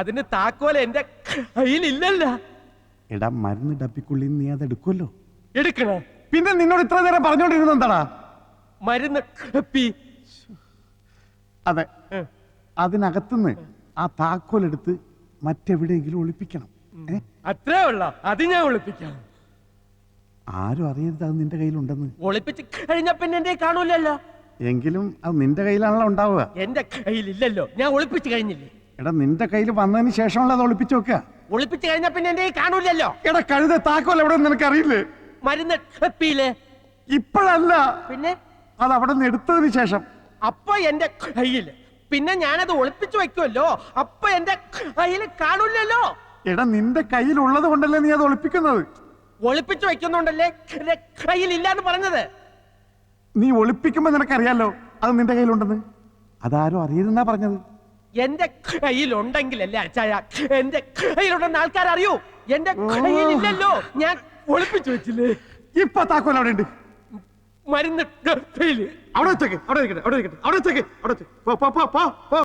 അതിന് താക്കോൽ എന്റെ കയ്യിലില്ലല്ല. എടാ മരുന്ന് ഡപ്പിക്കുള്ളിൽ നീ അത് എടുക്കുമല്ലോ എടുക്കണേ. പിന്നെ നിന്നോട് ഇത്ര നേരം പറഞ്ഞോണ്ടിരുന്ന എന്താടാ? മരുന്ന് ഡപ്പി അതെ. അതിനകത്തുനിന്ന് ആ താക്കോൽ എടുത്ത് മറ്റെവിടെയെങ്കിലും ഒളിപ്പിക്കണം. ഏ അത്രേ ഉള്ള? അത് ഞാൻ ഒളിപ്പിക്കാം. ആരും അറിയരുത് അത് നിന്റെ കയ്യിലുണ്ടെന്ന്. ഒളിപ്പിച്ച് കഴിഞ്ഞ പിന്നെ എന്റെ കാണൂലല്ലോ? എങ്കിലും അത് നിന്റെ കയ്യിലാണല്ലോ ഉണ്ടാവുക. എന്റെ കയ്യിലില്ലല്ലോ. ഞാൻ ഒളിപ്പിച്ച് കഴിഞ്ഞില്ലേ? എടാ നിന്റെ കയ്യിൽ വന്നതിന് ശേഷമുള്ള അത് ഒളിപ്പിച്ചു വെക്കുക. ഒളിപ്പിച്ചു കഴിഞ്ഞ പിന്നെ എന്റെ കാണൂലല്ലോ. എടാ കഴുത താക്കോൽ എവിടെ നിനക്ക് അറിയില്ലേ മരുന്ന് ഡപ്പിയില്ലേ ഇപ്പോഴല്ല. പിന്നെ? അത് അവിടെ നിന്ന് എടുത്തതിന് ശേഷം. അപ്പൊ എന്റെ കയ്യിൽ പിന്നെ ഞാനത് ഒളിപ്പിച്ചു വെക്കുമല്ലോ അപ്പൊ എന്റെ കയ്യിൽ കാണൂലല്ലോ. എടാ നിന്റെ കയ്യിലുള്ളത് കൊണ്ടല്ലേ നീ അത് ഒളിപ്പിക്കുന്നത്? ഒളിപ്പിച്ചു വെക്കുന്നുണ്ടല്ലേ എന്റെ കയ്യിൽ ഇല്ലാന്ന് പറഞ്ഞത്? നീ ഒളിപ്പിക്കുമ്പോ നിനക്കറിയാലോ അത് നിന്റെ കയ്യിലുണ്ടെന്ന്. അതാരോ അറിയരുതെന്നാ പറഞ്ഞത്. എന്റെ കയ്യിലുണ്ടെങ്കിലല്ലേ അച്ചായ? എന്റെ കയ്യിലുണ്ടെന്ന് ആൾക്കാർ അറിയൂ എന്റെ കയ്യിലില്ലല്ലോ. ഞാൻ ഒളിപ്പിച്ചു വെച്ചില്ലേ? ഇപ്പൊ താക്കോൽ അവിടെ ഉണ്ട്. മരുന്ന് അവിടെ വെച്ചേക്ക് അവിടെ ഇരിക്കട്ടെ അവിടെ ഇരിക്കട്ടെ അവിടെ വെച്ചേക്ക്. അവിടെ പോ, പോ, പോ.